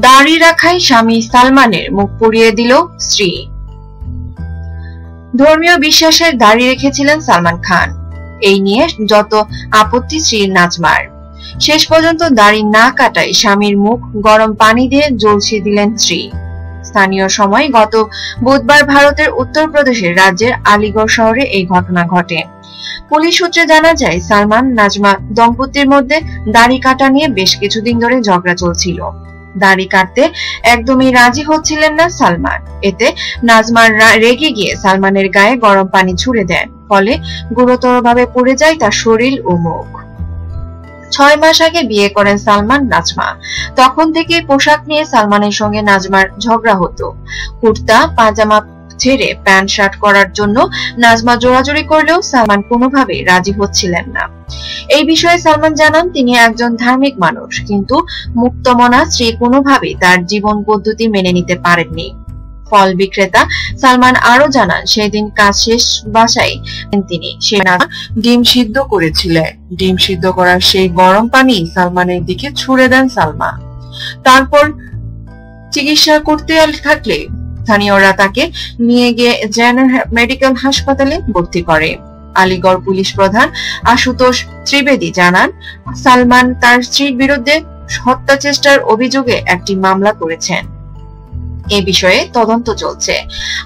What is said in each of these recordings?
দাড়ি রাখাই স্বামী সালমানের মুখ পুড়িয়ে দিল স্ত্রী। ধর্মীয় বিশ্বাসের দাড়ি রেখেছিলেন সালমান খান। এই নিয়ে যত আপত্তি স্ত্রীর নাজমার। শেষ পর্যন্ত দাড়ি না কাটায় স্বামীর মুখ গরম পানি দিয়ে জ্বলছে দিলেন স্ত্রী। স্থানীয় সময় গত বুধবার ভারতের উত্তরপ্রদেশের রাজ্যের আলিগড় শহরে এই ঘটনা ঘটে। পুলিশ সূত্রে জানা যায়, সালমান, নাজমা দম্পতির মধ্যে দাড়ি কাটা নিয়ে বেশ কিছুদিন ধরে ঝগড়া চলছিল। দাড়ি কাটতে একদমই রাজি হচ্ছিলেন না সালমান। এতে নাজমার রেগে গিয়ে সালমানের গায়ে গরম পানি ছুড়ে দেন। ফলে গুরুতরভাবে পড়ে যায় তার শরীর ও মুখ। ছয় মাস আগে বিয়ে করেন সালমান নাজমা। তখন থেকে পোশাক নিয়ে সালমানের সঙ্গে নাজমার ঝগড়া হতো। কুর্তা, পাজামা ছেড়ে প্যান্ট শার্ট করার জন্য নাজমা জোরাজুরি করলেও সালমান কোনোভাবে রাজি হচ্ছিলেন না। এই বিষয়ে সালমান জানান, তিনি একজন ধার্মিক মানুষ, কিন্তু মুক্তমনা স্ত্রী কোনোভাবেই তার জীবন পদ্ধতি মেনে নিতে পারেননি। ফল বিক্রেতা সালমান আরও জানান, সেদিন কাজ শেষ বাসায় তিনি। ডিম সিদ্ধ করেছিলেন। ডিম সিদ্ধ করার সেই গরম পানি সালমানের দিকে ছুড়ে দেন সালমা। তারপর চিকিৎসা করতে থাকলে স্থানীয়রা তাকে নিয়ে গিয়ে জেনারেল মেডিকেল হাসপাতালে ভর্তি করে। আলিগড় পুলিশ প্রধান আশুতোষ ত্রিবেদী জানান, সালমান তার স্ত্রীর বিরুদ্ধে হত্যা চেষ্টার অভিযোগে একটি মামলা করেছেন। এ বিষয়ে তদন্ত চলছে।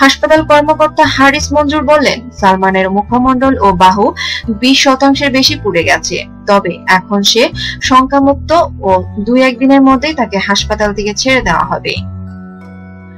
হাসপাতাল কর্মকর্তা হারিস মঞ্জুর বললেন, সালমানের মুখমণ্ডল ও বাহু বিশ শতাংশের বেশি পুড়ে গেছে। তবে এখন সে শঙ্কামুক্ত ও দুই একদিনের মধ্যেই তাকে হাসপাতাল থেকে ছেড়ে দেওয়া হবে।